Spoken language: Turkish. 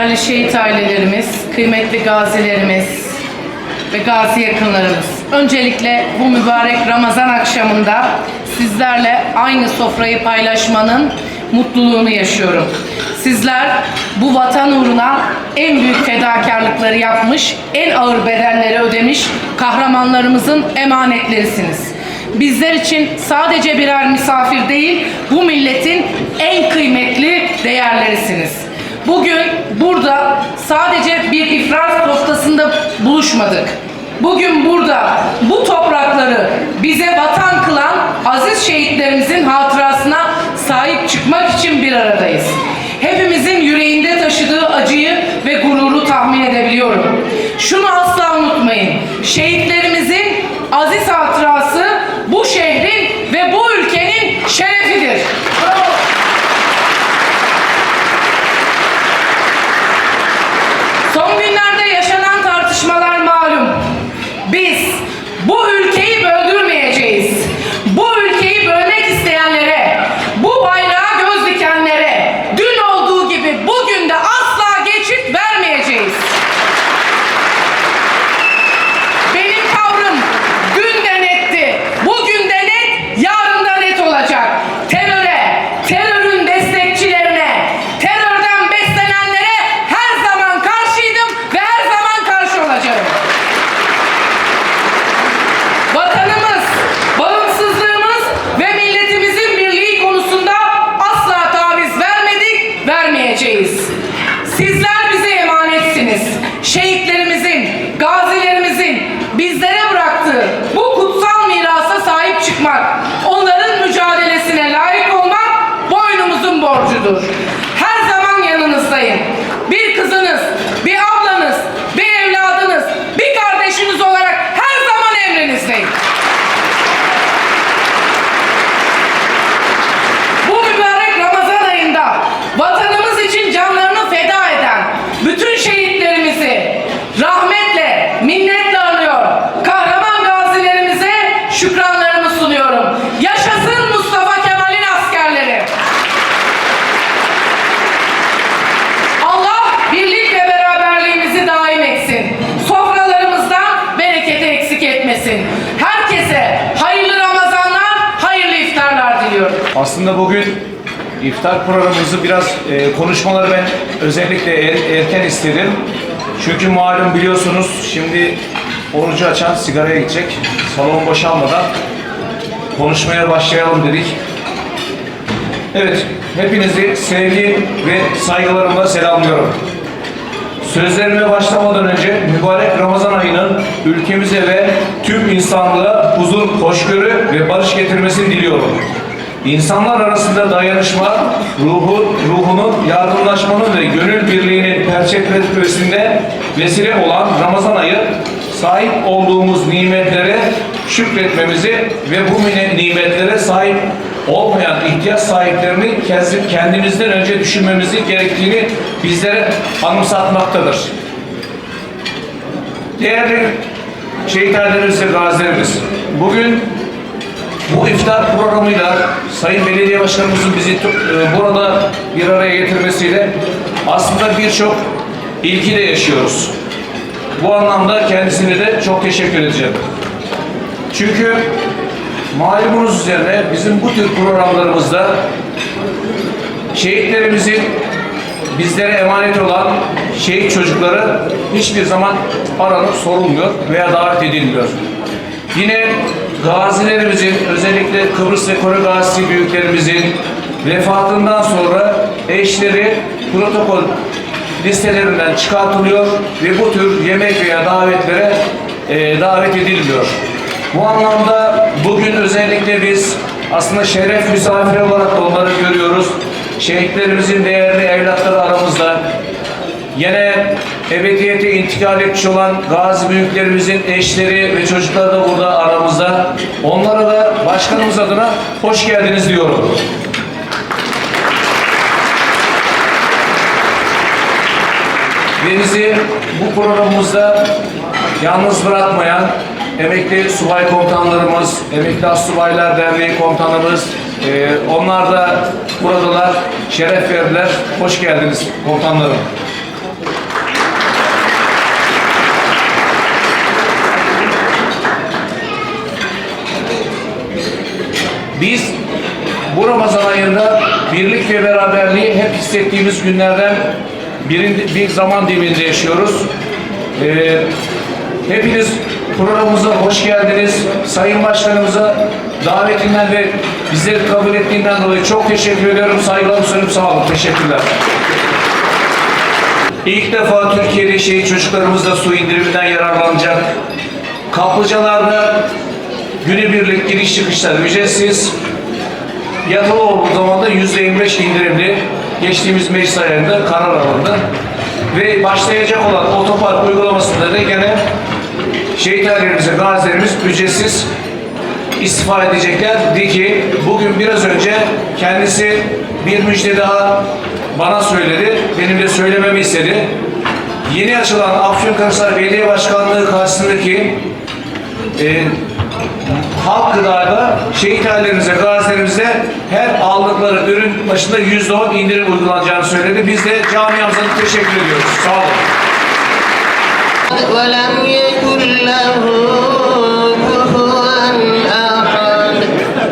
değerli şehit ailelerimiz, kıymetli gazilerimiz ve gazi yakınlarımız. Öncelikle bu mübarek Ramazan akşamında sizlerle aynı sofrayı paylaşmanın mutluluğunu yaşıyorum. Sizler bu vatan uğruna en büyük fedakarlıkları yapmış, en ağır bedelleri ödemiş kahramanlarımızın emanetlerisiniz. Bizler için sadece birer misafir değil, bu milletin en kıymetli değerlerisiniz. Bugün burada sadece bir ifrar sofrasında buluşmadık. Bugün burada bu toprakları bize vatan kılan aziz şehitlerimizin hatırasına sahip çıkmak için bir aradayız. Hepimizin yüreğinde taşıdığı acıyı bıraktığı bu kutsal mirasa sahip çıkmak, onların mücadelesine layık olmak boynumuzun borcudur. Aslında bugün iftar programımızı biraz e, konuşmaları ben özellikle er- erken istedim. Çünkü malum biliyorsunuz şimdi orucu açan sigaraya gidecek. Salon boşalmadan konuşmaya başlayalım dedik. Evet, hepinizi sevgi ve saygılarımla selamlıyorum. Sözlerime başlamadan önce mübarek Ramazan ayının ülkemize ve tüm insanlığa huzur, hoşgörü ve barış getirmesini diliyorum. İnsanlar arasında dayanışma, ruhu, ruhunun, yardımlaşmanın ve gönül birliğinin perçinlemesinde vesile olan Ramazan ayı sahip olduğumuz nimetlere şükretmemizi ve bu nimetlere sahip olmayan ihtiyaç sahiplerini kendi- kendimizden önce düşünmemizi gerektiğini bizlere anımsatmaktadır. Değerli şehit ailelerimiz ve gazilerimiz, bugün bu iftar programıyla Sayın Belediye Başkanımızın bizi e, burada bir araya getirmesiyle aslında birçok ilgi de yaşıyoruz. Bu anlamda kendisine de çok teşekkür edeceğim. Çünkü malumunuz üzerine bizim bu tür programlarımızda şehitlerimizin bizlere emanet olan şehit çocukları hiçbir zaman aranıp sorulmuyor veya davet edilmiyor. Yine gazilerimizin özellikle Kıbrıs ve Kore gazisi büyüklerimizin vefatından sonra eşleri protokol listelerinden çıkartılıyor ve bu tür yemek veya davetlere e, davet edilmiyor. Bu anlamda bugün özellikle biz aslında şeref misafiri olarak da onları görüyoruz. Şehitlerimizin değerli evlatları aramızda. Yine ebediyete intikal etmiş olan gazi büyüklerimizin eşleri ve çocukları da burada aramızda. Onlara da başkanımız adına hoş geldiniz diyorum. Ve bizi bu programımızda yalnız bırakmayan emekli subay komutanlarımız, emekli Astsubaylar Derneği komutanımız, e, onlar da buradalar, şeref verdiler. Hoş geldiniz komutanlarım. Biz bu Ramazan ayında birlik ve beraberliği hep hissettiğimiz günlerden birinde, bir zaman diliminde yaşıyoruz. Ee, hepiniz programımıza hoş geldiniz. Sayın Başkanımıza davetinden ve bizleri kabul ettiğinden dolayı çok teşekkür ediyorum. Saygılarımı sunuyorum. Sağ olun. Teşekkürler. İlk defa Türkiye'de şehit çocuklarımız da su indiriminden yararlanacak. Kaplıcalarda günübirlik giriş çıkışlar ücretsiz. Yatılı olduğu zaman da %25 indirimli. Geçtiğimiz meclis ayarında karar alındı. Ve başlayacak olan otopark uygulamasında da gene şehitlerimize, gazilerimiz ücretsiz istifa edecekler. Dedi ki bugün biraz önce kendisi bir müjde daha bana söyledi. Benim de söylememi istedi. Yeni açılan Afyonkarahisar Belediye Başkanlığı karşısındaki e, halk gıdada şehit ailelerimize, gazilerimize her aldıkları ürün başında yüzde on indirim uygulanacağını söyledi. Biz de camiamıza teşekkür ediyoruz. Sağ olun.